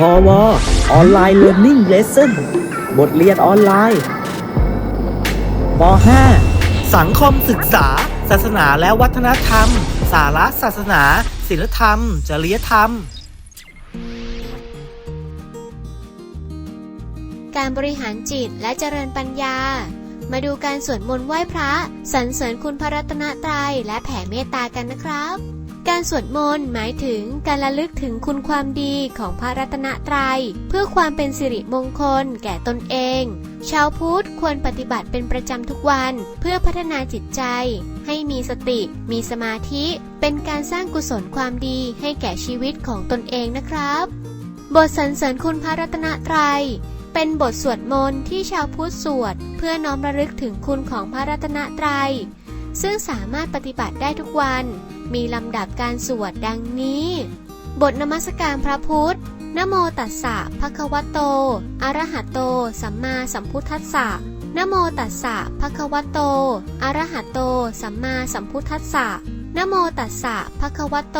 พอวออนไลน์เรียน i ิ g เลส s o n บทเรียนออนไลน์ป .5 สังคมศึกษา ศาสนาและวัฒนธรรม สาระศาสนา ศิลธรรม จริยธรรม การบริหารจิตและเจริญปัญญา มาดูการสวดมนต์ไหว้พระ สรรเสริญคุณพระรัตนตรัยและแผ่เมตตากันนะครับ การสวดมนต์หมายถึงการระลึกถึงคุณความดีของพระรัตนตรัย เพื่อความเป็นสิริมงคลแก่ตนเอง ชาวพุทธควรปฏิบัติเป็นประจำทุกวัน เพื่อพัฒนาจิตใจ ให้มีสติ มีสมาธิ เป็นการสร้างกุศลความดีให้แก่ชีวิตของตนเองนะครับ บทสรรเสริญคุณพระรัตนตรัยเป็นบทสวดมนต์ที่ชาวพุทธสวด เพื่อน้อมระลึกถึงคุณของพระรัตนตรัย ซึ่งสามารถปฏิบัติได้ทุกวัน มีลำดับการสวดดังนี้ บทนมัสการพระพุทธนโมตัสสะภะคะวะโต อะระหะโต สัมมาสัมพุทธัสสะนโมตัสสะภะคะวะโต อะระหะโต สัมมาสัมพุทธัสสะนโมตัสสะภะคะวะโต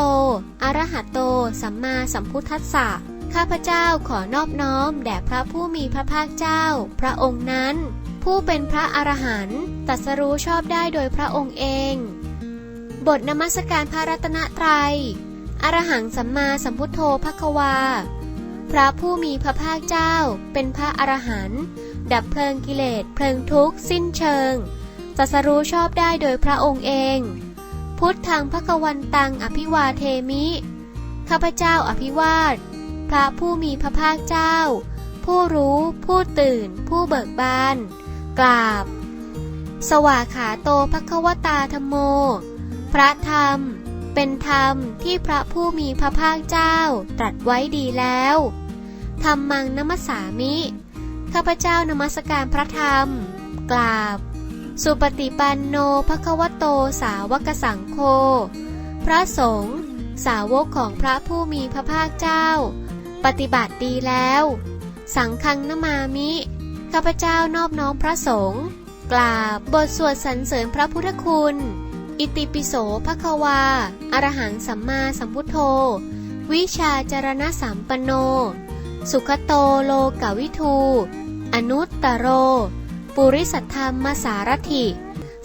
อะระหะโต สัมมาสัมพุทธัสสะ ข้าพเจ้าขอนอบน้อมแด่พระผู้มีพระภาคเจ้า พระองค์นั้น ผู้เป็นพระอรหันต์ตัสรู้ชอบได้โดยพระองค์เอง บทนมัสการพระรัตนตรัย อรหังสัมมาสัมพุทโธภควา พระผู้มีพระภาคเจ้า เป็นพระอรหันต์ดับเพลิงกิเลสเพลิงทุกข์สิ้นเชิงตัสรู้ชอบได้โดยพระองค์เอง พุทธังพระกวันตังอภิวาเทมิ ข้าพเจ้าอภิวาท พระผู้มีพระภาคเจ้า ผู้รู้ ผู้ตื่น ผู้เบิกบาน กราบ สวาขาโตภควตาธรรมโม พระธรรม เป็นธรรมที่พระผู้มีพระภาคเจ้าตรัสไว้ดีแล้วธรรมังนมัสสามิ ข้าพเจ้านมัสการพระธรรม กราบ สุปฏิปันโนภควโตสาวกสังโฆ พระสงฆ์สาวกของพระผู้มีพระภาคเจ้า ปฏิบัติดีแล้ว สังฆังนมามิ ข้าพเจ้านอบน้อมพระสงฆ์กราบบทสวดสรรเสริญพระพุทธคุณ อิติปิโสภควา อรหังสัมมาสัมพุทโธ วิชาจารณะสัมปโน สุขโตโลกวิทู อนุตตโร ปุริสัทธรรมสารถิ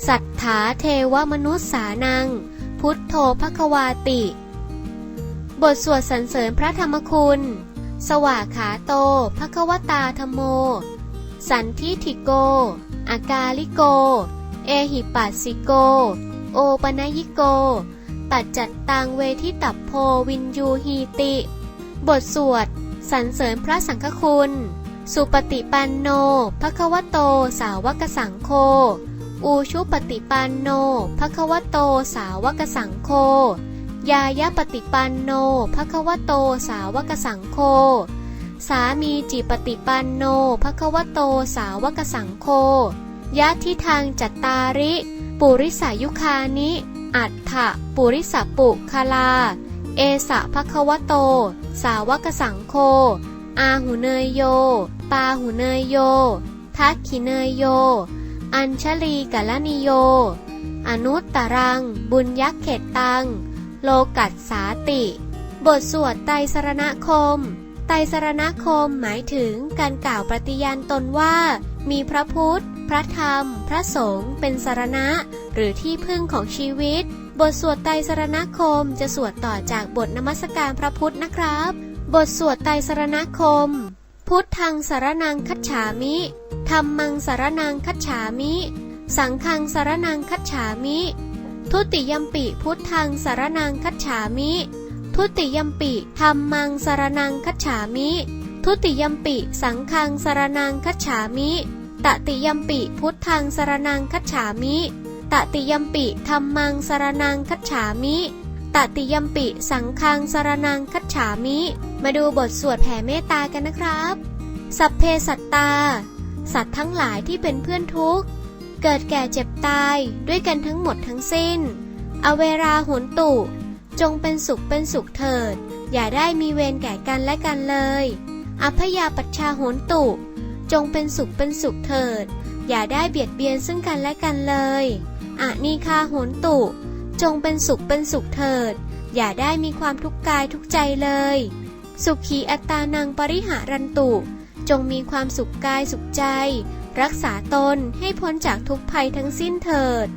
สัทธาเทวมนุษย์สานัง พุทโธภควาติ บทสวดสรรเสริญพระธรรมคุณ สวากขาโตภควตาธรรมโม สันทิฐิโก อากาลิโก เอหิปัสสิโก โอปนยิโก ปัจจัตตังเวทิตัพโพวินยูฮีติ บทสวดสรรเสริญพระสังฆคุณ สุปฏิปันโนภควโตสาวกสังโฆ อูชุปฏิปันโนภควโตสาวกสังโฆ ยายะปฏิปันโนภควโตสาวกสังโฆ สามีจิปฏิปันโนภควโตสาวกสังโฆยะทิทางจัตตาริ ปุริสายุคานิ อัฏฐปุริสปุคลา เอสะภควโต สาวกสังโฆอาหุเนยโย ปาหุเนยโย ทักขิเนยโย อัญชลีกัลนิโย อนุตตรัง บุญยักษ์เขตตัง โลกัสสาติ บทสวดไตรสรณคม ตรสรณคมหมายถึงการกล่าวปฏิญาณตนว่า มีพระพุทธ พระธรรม พระสงฆ์เป็นสรณะ หรือที่พึ่งของชีวิต บทสวดไตรสรณคมจะสวดต่อจากบทนมัสการพระพุทธนะครับ บทสวดไตรสรณคม พุทธังสารนังคัจฉามิธรรมังสารนังคัจฉามิ สังฆังสารนังคัจฉามิ ทุติยมปิพุทธังสารนังคัจฉามิ ทุติยมปิธรรมังสารนังคัจฉามิ ทุติยมปิ สังฆังสารนังคัจฉามิ ตติยมปิ พุทธังสารนังคัจฉามิ ตติยมปิธรรมังสารนังคัจฉามิตติยมปิ สังฆังสารนังคัจฉามิ มาดูบทสวดแผ่เมตตากันนะครับ สัพเพสัตตา สัตว์ทั้งหลายที่เป็นเพื่อนทุกข์ เกิดแก่เจ็บตายด้วยกันทั้งหมดทั้งสิ้น อเวราหุนตุ จงเป็นสุขเป็นสุขเถิด อย่าได้มีเวรแก่กันและกันเลยอัพยาปัชชาโหนตุ จงเป็นสุขเป็นสุขเถิด อย่าได้เบียดเบียนซึ่งกันและกันเลยอะนีคาโหนตุ จงเป็นสุขเป็นสุขเถิด อย่าได้มีความทุกข์กายทุกใจเลย สุขีอัตตานังปริหารันตุ จงมีความสุขกายสุขใจ รักษาตนให้พ้นจากทุกภัยทั้งสิ้นเถิด